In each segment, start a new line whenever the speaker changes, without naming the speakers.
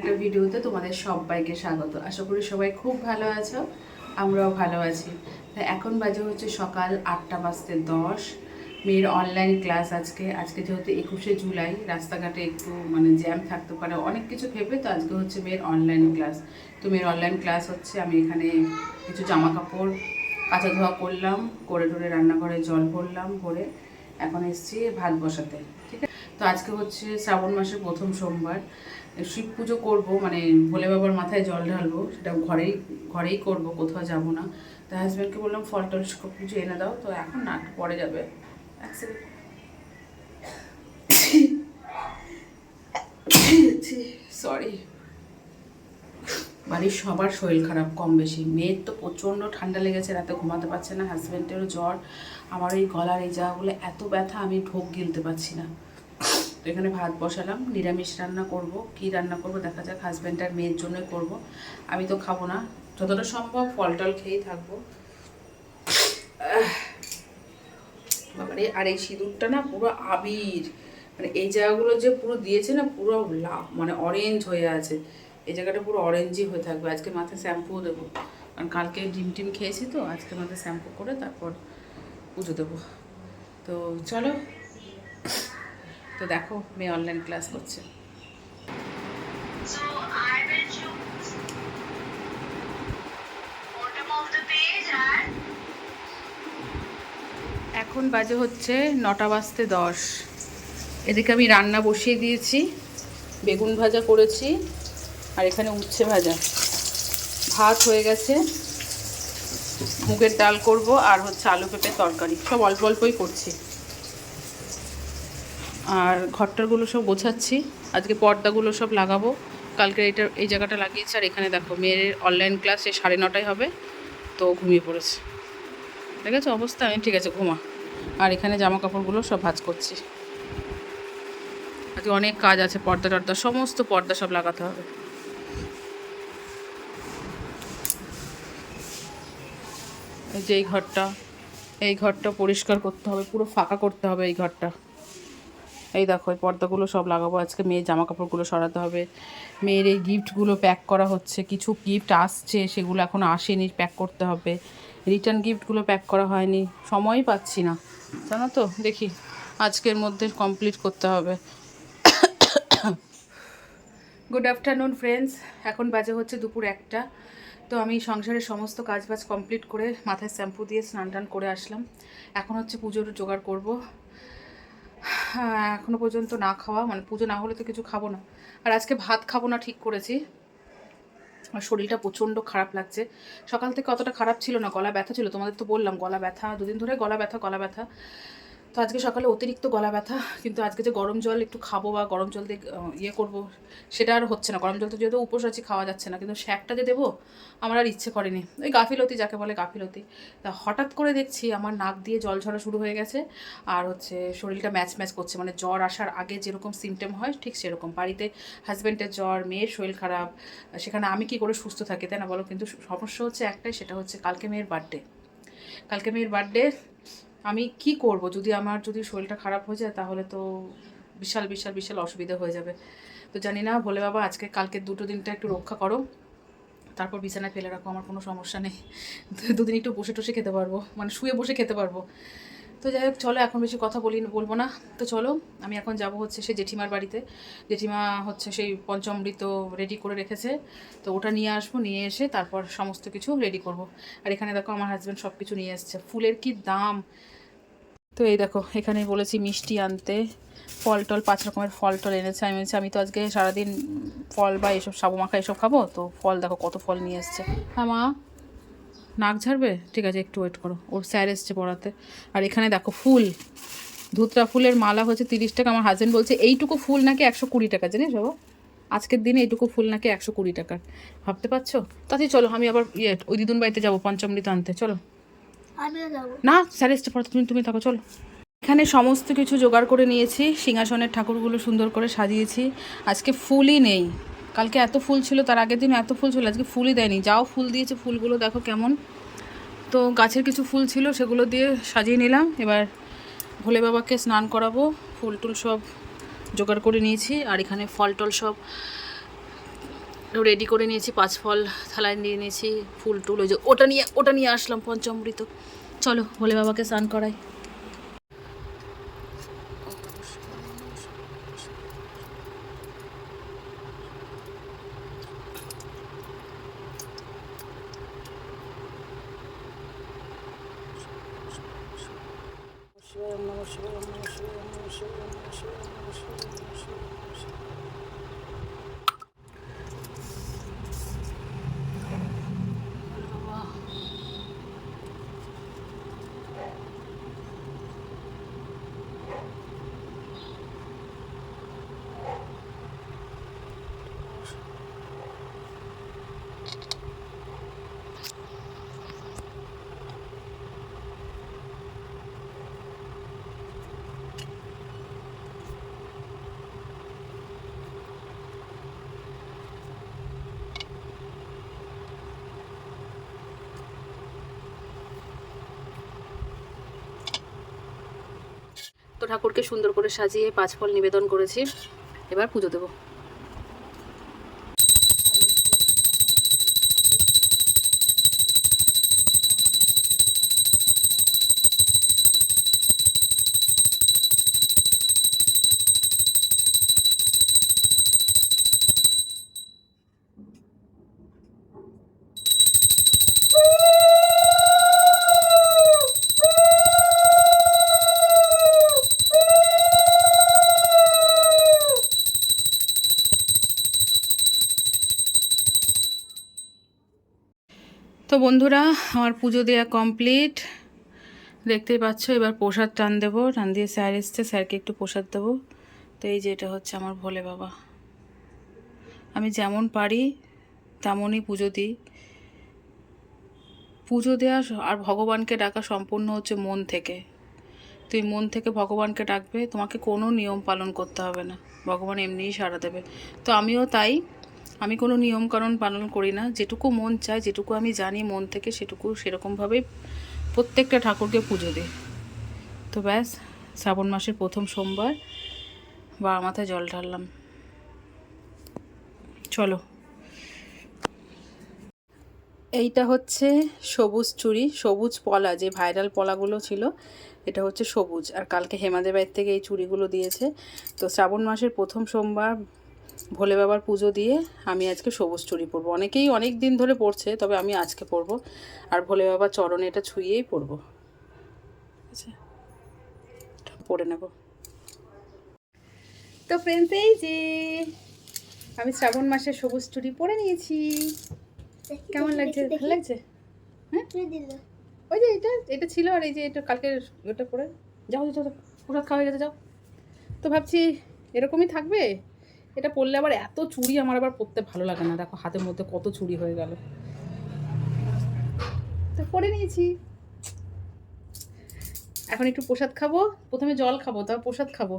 একটা ভিডিওতে তোমাদের সবাইকে স্বাগত। আশা করি সবাই খুব ভালো আছো, আমরাও ভালো আছি। তা এখন বাজে হচ্ছে সকাল আটটা বাজতে দশ। মেয়ের অনলাইন ক্লাস আজকে। আজকে যেহেতু একুশে জুলাই, রাস্তাঘাটে একটু মানে জ্যাম থাকতে পারে, অনেক কিছু ভেবে তো আজকে হচ্ছে মেয়ের অনলাইন ক্লাস তো মেয়ের অনলাইন ক্লাস হচ্ছে, আমি এখানে কিছু জামা কাপড় কাঁচা ধোয়া করলাম, করে টোরে রান্নাঘরে জল ভরলাম, ভরে এখন এসেছি ভাত বসাতে, ঠিক আছে? তো আজকে হচ্ছে শ্রাবণ মাসের প্রথম সোমবার। শিব পুজো করব মানে ভোলে বাবার মাথায় জল ঢালবো, সেটা ঘরেই ঘরেই করব, কোথাও যাব না। তো হাজব্যান্ডকে বললাম, ফল টল কিছু এনে দাও, তো এখন না পরে যাবে। এক সরি বাড়ির সবার শরীর খারাপ, কম বেশি। মেয়ের তো প্রচণ্ড ঠান্ডা লেগেছে, রাতে ঘুমাতে পারছে না হাজব্যান্ডেরও জ্বর। আমার এই গলার এই জায়গাগুলো এত ব্যথা, আমি ঢোক গিলতে পারছি না। এখানে ভাত বসালাম, নিরামিষ রান্না করব, কি রান্না করব দেখা যাক হাজব্যান্ড আর মেয়ের জন্যই করব। আমি তো খাব না, যতটা সম্ভব ফল টল খেয়েই থাকব। বাবারে, আর এই সিঁদুরটা না পুরো আবির মানে এই জায়গাগুলো যে পুরো দিয়েছে না, পুরো লাভ মানে অরেঞ্জ হয়ে আছে। এই জায়গাটা পুরো অরেঞ্জই হয়ে থাকবে, আজকে মাথায় শ্যাম্পুও দেবো। কারণ কালকে ডিম টিম খেয়েছি তো, আজকে মাথায় শ্যাম্পু করে তারপর পুজো দেবো। তো চলো তো দেখো মেয়ে অনলাইন ক্লাস করছে। এখন বাজে হচ্ছে নটা বাজতে দশ। এদিকে আমি রান্না বসিয়ে দিয়েছি বেগুন ভাজা করেছি আর এখানে উচ্ছে ভাজা। ভাত হয়ে গেছে মুগের ডাল করব আর হচ্ছে আলু পেঁপে তরকারি। সব অল্প অল্পই করছি। আর ঘরটারগুলো সব গোছাচ্ছি। আজকে পর্দাগুলো সব লাগাবো। কালকে এটা এই জায়গাটা লাগিয়েছি আর এখানে দেখো, মেয়ের অনলাইন ক্লাস এই সাড়ে নটায় হবে। তো ঘুমিয়ে পড়েছে। ঠিক আছে অবস্থা? আমি ঠিক আছে, ঘুমা। আর এখানে জামা কাপড়গুলো সব ভাজ করছি। আজকে অনেক কাজ আছে পর্দা টর্দা, সমস্ত পর্দা সব লাগাতে হবে। এই যে এই ঘরটা এই ঘরটা পরিষ্কার করতে হবে, পুরো ফাঁকা করতে হবে এই ঘরটা। এই দেখো, এই পর্দাগুলো সব লাগাবো। আজকে মেয়ের জামা কাপড়গুলো সরাতে হবে। মেয়ের এই গিফটগুলো প্যাক করা হচ্ছে। কিছু গিফট আসছে, সেগুলো এখনও আসেনি, প্যাক করতে হবে। রিটার্ন গিফটগুলো প্যাক করা হয়নি। সময়ই পাচ্ছি না। জানো তো, দেখি আজকের মধ্যে কমপ্লিট করতে হবে। গুড আফটারনুন ফ্রেন্ডস এখন বাজে হচ্ছে দুপুর একটা। তো আমি সংসারের সমস্ত কাজ বাজ কমপ্লিট করে মাথায় শ্যাম্পু দিয়ে স্নান টান করে আসলাম। এখন হচ্ছে পুজোর জোগাড় করব। হ্যাঁ, এখনও পর্যন্ত না খাওয়া মানে পুজো না হলে তো কিছু খাব না। আর আজকে ভাত খাব না ঠিক করেছি। আর শরীরটা প্রচণ্ড খারাপ লাগছে। সকাল থেকে অতটা খারাপ ছিল না গলা ব্যথা ছিল তোমাদের তো বললাম গলা ব্যথা দুদিন ধরে গলা ব্যথা গলা ব্যথা। তো আজকে সকালে অতিরিক্ত গলা ব্যথা, কিন্তু আজকে যে গরম জল একটু খাব বা গরম জল দিয়ে ইয়ে করব, সেটা আর হচ্ছে না। গরম জল তো যেহেতু উপোস আছি, খাওয়া যাচ্ছে না। কিন্তু শ্যাকটা যে দেবো, আমার আর ইচ্ছে করেনি। ওই গাফিলতি যাকে বলে গাফিলতি। তা হঠাৎ করে দেখছি আমার নাক দিয়ে জল ঝরা শুরু হয়ে গেছে, আর হচ্ছে শরীরটা ম্যাচ ম্যাচ করছে। মানে জ্বর আসার আগে যেরকম সিমটেম হয়, ঠিক সেরকম। বাড়িতে হাজব্যান্ডের জ্বর, মেয়ের শরীর খারাপ, সেখানে আমি কি করে সুস্থ থাকি, তাই না বলো? কিন্তু সমস্যা হচ্ছে একটাই, সেটা হচ্ছে কালকে মেয়ের বার্থডে কালকে মেয়ের বার্থডে আমি কি করব? যদি আমার, যদি শরীরটা খারাপ হয়ে যায়, তাহলে তো বিশাল বিশাল বিশাল অসুবিধা হয়ে যাবে। তো জানি না, ভোলে বাবা, আজকে, কালকে দুটো দিনটা একটু রক্ষা করো। তারপর বিছানায় ফেলে রাখো, আমার কোনো সমস্যা নেই। দুদিন একটু বসে টসে খেতে পারব মানে শুয়ে বসে খেতে পারব। তো যাই হোক, চলো এখন বেশি কথা বলি বলব না। তো চলো, আমি এখন যাব হচ্ছে সেই জেঠিমার বাড়িতে। জেঠিমা হচ্ছে সেই পঞ্চমৃত রেডি করে রেখেছে। তো ওটা নিয়ে আসব, নিয়ে এসে তারপর সমস্ত কিছু রেডি করব। আর এখানে দেখো আমার হাজব্যান্ড সব কিছু নিয়ে এসছে। ফুলের কি দাম? তো এই দেখো এখানে বলেছি মিষ্টি আনতে। ফল টল, পাঁচ রকমের ফল টল এনেছে। আমি বলছি, আমি তো আজকে সারাদিন ফল বা এসব, সাবু মাখা এসব খাব? তো ফল দেখো কত ফল নিয়ে এসছে। হ্যাঁ মা? নাক ঝাড়বে? ঠিক আছে একটু ওয়েট করো। ওর স্যার এসছে পড়াতে। আর এখানে দেখো ফুল। ধুতরা ফুলের মালা হচ্ছে তিরিশ টাকা। আমার হাজব্যান্ড বলছে এইটুকু ফুল নাকি একশো কুড়ি টাকা? জানিস বাবা? আজকের দিনে এইটুকু ফুল নাকি একশো কুড়ি টাকার ভাবতে পারছ? তাতে চলো আমি আবার ইয়ে ওই দিদুন বাড়িতে যাব পঞ্চমৃত আনতে। চলো। না স্যার এসছে পড়াতে তুমি তুমি থাকো চলো। এখানে সমস্ত কিছু জোগাড় করে নিয়েছি সিংহাসনের ঠাকুরগুলো সুন্দর করে সাজিয়েছি। আজকে ফুলই নেই। কালকে এত ফুল ছিল, তার আগের দিন এত ফুল ছিল, আজকে ফুলই দেয়নি। যাও ফুল দিয়েছে, ফুলগুলো দেখো কেমন। তো গাছের কিছু ফুল ছিল, সেগুলো দিয়ে সাজিয়ে নিলাম। এবার ভোলে বাবাকে স্নান করাবো, ফুল টুল সব জোগাড় করে নিয়েছি, আর এখানে ফল টল সব রেডি করে নিয়েছি, পাঁচ ফল থালায় নিয়ে নিয়েছি, ফুল টুল, ওই যে ওটা নিয়ে ওটা নিয়ে আসলাম পঞ্চমৃত। চলো ভোলে বাবাকে স্নান করাই। Thank you. ঠাকুরকে সুন্দর করে সাজিয়ে পাঁচ ফল নিবেদন করেছি। এবার পুজো দেবো। তো বন্ধুরা, আমার পুজো দেওয়া কমপ্লিট দেখতেই পাচ্ছ, এবার প্রসাদ টান দেবো। টান দিয়ে স্যার এসছে, স্যারকে একটু প্রসাদ দেবো। তো এই যে এটা হচ্ছে আমার ভোলে বাবা। আমি যেমন পারি, তেমনই পুজো দিই। পুজো দেওয়া আর ভগবানকে ডাকা সম্পূর্ণ হচ্ছে মন থেকে। তুই মন থেকে ভগবানকে ডাকবে, তোমাকে কোনো নিয়ম পালন করতে হবে না। ভগবান এমনিই সাড়া দেবে। তো আমিও তাই আমি কোনো নিয়মকানুন পালন করি না। যেটুকু মন চায়, যেটুকু আমি জানি মন থেকে, সেটুকু সেরকমভাবেই প্রত্যেকটা ঠাকুরকে পুজো দিই। তো ব্যাস, শ্রাবণ মাসের প্রথম সোমবার বা মাথায় জল ঢাললাম। চলো। এইটা হচ্ছে সবুজ চুড়ি, সবুজ পলা, যে ভাইরাল পলাগুলো ছিল, এটা হচ্ছে সবুজ। আর কালকে হেমাদের বাড়ির থেকে এই চুড়িগুলো দিয়েছে। তো শ্রাবণ মাসের প্রথম সোমবার ভোলে বাবার পুজো দিয়ে আমি আজকে সবুজ চুরি পরবো। অনেকেই অনেক দিন ধরে পড়ছে তবে আমি আজকে পরবো। আর ভোলে বাবার চরণে এটা ছুঁয়েই পরবো। আচ্ছা পরে নেব। তো ফ্রেন্ডস এই যে আমি শ্রাবণ মাসে সবুজ চুড়ি পরে নিয়েছি। কেমন লাগছে? ভালো লাগছে? হ্যাঁ? ওই যে এটা এটা ছিল আর এই যে এটা কালকে ওটা পরে। যাও যাও প্রসাদ খাওয়া হয়ে গেছে যাও। তো ভাবছি এরকমই থাকবে? এটা পরলে আবার এত চুড়ি আমার আবার পরতে ভালো লাগে না। দেখো হাতের মধ্যে কত চুড়ি হয়ে গেল। তো পরে নিয়েছি। এখন একটু প্রসাদ খাব। প্রথমে জল খাব, তারপর প্রসাদ খাব।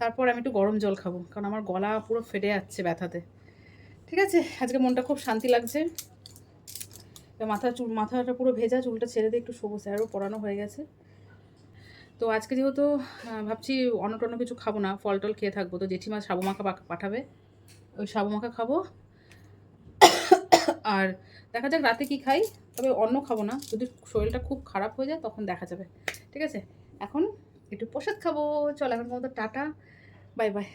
তারপর আমি একটু গরম জল খাব, কারণ আমার গলা পুরো ফেটে যাচ্ছে ব্যথাতে। ঠিক আছে? আজকে মনটা খুব শান্তি লাগছে। মাথা চুল, মাথাটা পুরো ভেজা, চুলটা ছেড়ে দিয়ে একটু সবুজ আরও পরানো হয়ে গেছে। তো আজকে যেহেতু ভাবছি অন্য টন্য কিছু খাব না, ফল টল খেয়ে থাকব। তো জেঠিমা সাবু মাখা পাঠাবে। ওই সাবু মাখা খাব। আর দেখা যাক রাতে কি খাই, তবে অন্য খাব না। যদি শরীরটা খুব খারাপ হয়ে যায়, তখন দেখা যাবে। ঠিক আছে? এখন একটু প্রসাদ খাব। চল এখন মতো টাটা। Bye bye.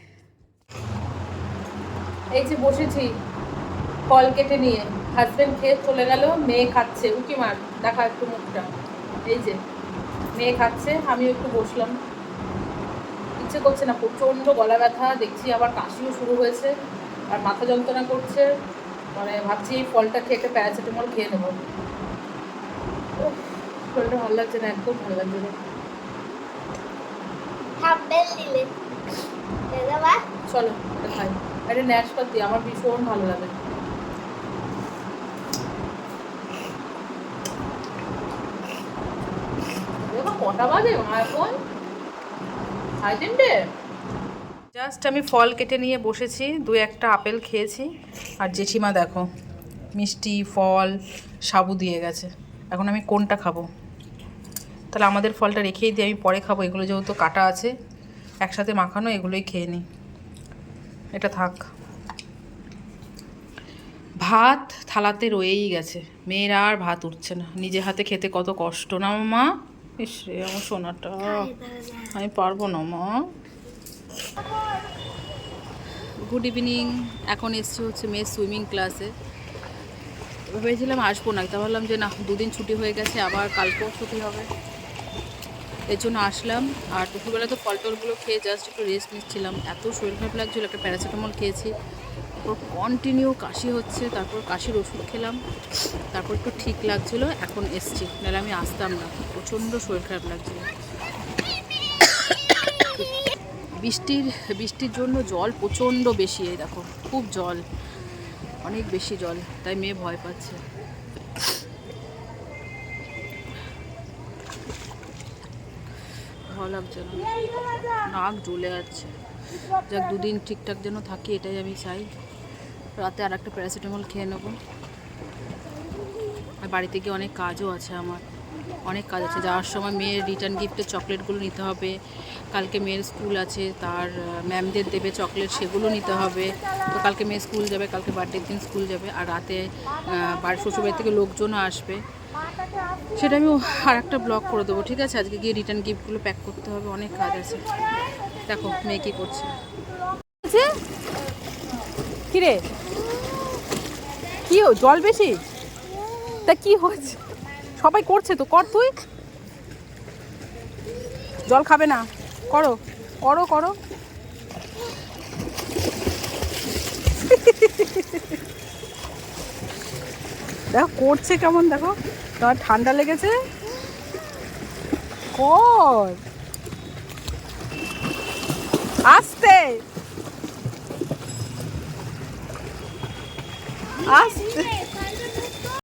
এই যে বসেছি, ফল কেটে নিয়ে। হাজব্যান্ড খেয়ে চলে গেল, মেয়ে খাচ্ছে। উকি মার, দেখা একটু মুখটা। এই যে। মেয়ে খাচ্ছে আমিও একটু বসলাম। ইচ্ছে করছে না প্রচণ্ড গলা ব্যথা দেখছি আবার কাশিও শুরু হয়েছে আর মাথা যন্ত্রণা করছে। মানে ভাবছি এই ফলটা খেয়ে একটা প্যারাসিটামল খেয়ে নেব। শরীরটা ভালো লাগছে না একদম ভালো লাগছে না। চলো খাই। এটা ন্যাশ পাতি আমার ভীষণ ভালো লাগে দেখো কটা বাজে এখন সাড়ে তিনটে জাস্ট আমি ফল কেটে নিয়ে বসেছি, দু একটা আপেল খেয়েছি। আর জেঠিমা দেখো, মিষ্টি, ফল, সাবু দিয়ে গেছে। এখন আমি কোনটা খাব? তাহলে আমাদের ফলটা রেখেই দিই, আমি পরে খাব। এগুলো যেহেতু কাটা আছে, একসাথে মাখানো, এগুলোই খেয়ে নিই। এটা থাক। ভাত থালাতে রয়েই গেছে। মেয়েরা আর ভাত উঠছে না। নিজে হাতে খেতে কত কষ্ট না, মা? ইস আমার সোনাটা। আমি পারব না মা। গুড ইভিনিং এখন এসছি হচ্ছে মেয়ের সুইমিং ক্লাসে ভেবেছিলাম আসব না তা ভাবলাম যে না দুদিন ছুটি হয়ে গেছে আবার কালকেও ছুটি হবে। এর জন্য আসলাম আর দুপুরবেলা তো ফল টলগুলো খেয়ে জাস্ট একটু রেস্ট নিচ্ছিলাম। এত শরীর খারাপ লাগছিল একটা প্যারাসিটামল খেয়েছি। তারপর কন্টিনিউ কাশি হচ্ছে, তারপর কাশির ওষুধ খেলাম, তারপর একটু ঠিক লাগছিল, এখন এসছি। নাহলে আমি আসতাম না, প্রচণ্ড শরীর খারাপ লাগছিল। বৃষ্টির বৃষ্টির জন্য জল প্রচণ্ড বেশি, এই দেখো, খুব জল, অনেক বেশি জল, তাই মেয়ে ভয় পাচ্ছে। ভালো লাগছে না। নাক জ্বলে যাচ্ছে। যাক, দুদিন ঠিকঠাক যেন থাকি, এটাই আমি চাই। রাতে আর একটা প্যারাসিটামল খেয়ে নেব। আর বাড়িতে গিয়ে অনেক কাজও আছে আমার। অনেক কাজ আছে। যাওয়ার সময় মেয়ের রিটার্ন গিফটের চকলেটগুলো নিতে হবে। কালকে মেয়ের স্কুল আছে, তার ম্যামদের দেবে চকলেট সেগুলো নিতে হবে। তো কালকে মেয়ে স্কুল যাবে, কালকে বার্থডের দিন স্কুল যাবে। আর রাতে বাড়ির শ্বশুরবাড়ি থেকে লোকজনও আসবে। সেটা আমি আর একটা ব্লগ করে দেবো, ঠিক আছে? আজকে গিয়ে রিটার্ন গিফটগুলো প্যাক করতে হবে, অনেক কাজ আছে। দেখো, মেয়ে কী করছে। কিরে কি জল বেশি? তা কি হচ্ছে সবাই করছে তো, কর তুই। জল খাবে না। করো করো করো। দেখো, করছে কেমন, দেখো। তোমার ঠান্ডা লেগেছে। কর। আস্তে। আস্তে